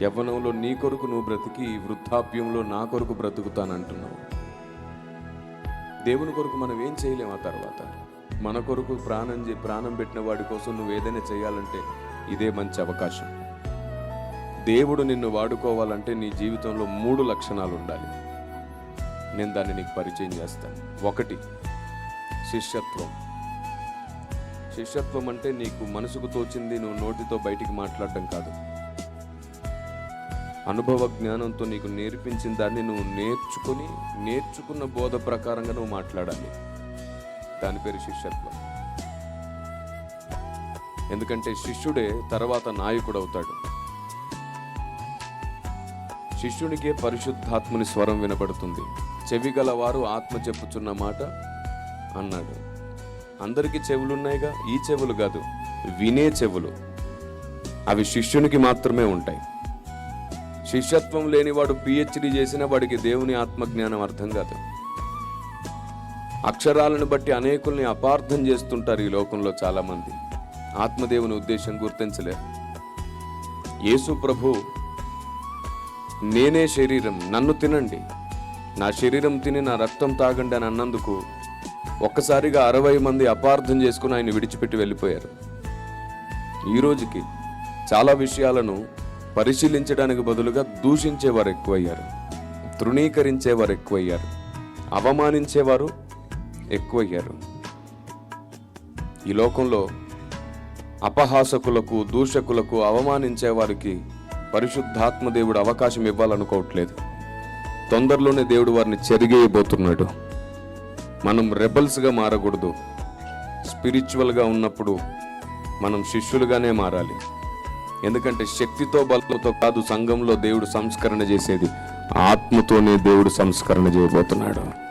యవ్వనంలో నీ కొరకు నువ్వు బ్రతికి వృద్ధాప్యంలో నా కొరకు బ్రతుకుతానంటున్నావు. దేవుని కొరకు మనం ఏం చేయలేం ఆ తర్వాత? మన కొరకు ప్రాణం చే- ప్రాణం పెట్టిన వాడి కోసం నువ్వు ఏదైనా చేయాలంటే ఇదే మంచి అవకాశం. దేవుడు నిన్ను వాడుకోవాలంటే నీ జీవితంలో మూడు లక్షణాలు ఉండాలి. నేను దాన్ని నీకు పరిచయం చేస్తాను ఒకటి శిష్యత్వం. శిష్యత్వం అంటే నీకు మనసుకు తోచింది నువ్వు నోటితో బయటికి మాట్లాడడం కాదు. అనుభవ జ్ఞానంతో నీకు నేర్పించిన దాన్ని నువ్వు నేర్చుకుని నేర్చుకున్న బోధ ప్రకారంగా నువ్వు మాట్లాడాలి. దాని పేరు శిష్యత్వం. ఎందుకంటే శిష్యుడే తర్వాత నాయకుడు అవుతాడు శిష్యునికే పరిశుద్ధాత్ముని స్వరం వినపడుతుంది. చెవి గలవారు ఆత్మ చెప్పుచున్న మాట అన్నాడు. అందరికీ చెవులున్నాయిగా? ఈ చెవులు కాదు వినే చెవులు. అవి శిష్యునికి మాత్రమే ఉంటాయి. శిష్యత్వం లేనివాడు పిహెచ్డి చేసిన వాడికి దేవుని ఆత్మజ్ఞానం అర్థం కాదు. అక్షరాలను బట్టి అనేకుల్ని అపార్థం చేస్తుంటారు ఈ లోకంలో చాలామంది. ఆత్మదేవుని ఉద్దేశం గుర్తించలేరు యేసు ప్రభు నేనే శరీరం నన్ను తినండి. నా శరీరం తిని నా రక్తం తాగండి అని అన్నందుకు ఒక్కసారిగా అరవై మంది అపార్థం చేసుకుని ఆయన విడిచిపెట్టి వెళ్ళిపోయారు. ఈ రోజుకి చాలా విషయాలను పరిశీలించడానికి బదులుగా దూషించేవారు ఎక్కువయ్యారు తృణీకరించేవారు ఎక్కువయ్యారు అవమానించేవారు ఎక్కువయ్యారు. ఈ లోకంలో అపహాసకులకు దూషకులకు అవమానించే వారికి పరిశుద్ధాత్మ దేవుడు అవకాశం ఇవ్వాలనుకోవట్లేదు. తొందరలోనే దేవుడు వారిని చెరిగేయబోతున్నాడు. మనం రెబల్స్గా మారకూడదు. స్పిరిచువల్గా ఉన్నప్పుడు మనం శిష్యులుగానే మారాలి. ఎందుకంటే శక్తితో బలంతో కాదు సంఘంలో దేవుడు సంస్కరణ చేసేది. ఆత్మతోనే దేవుడు సంస్కరణ చేయబోతున్నాడు.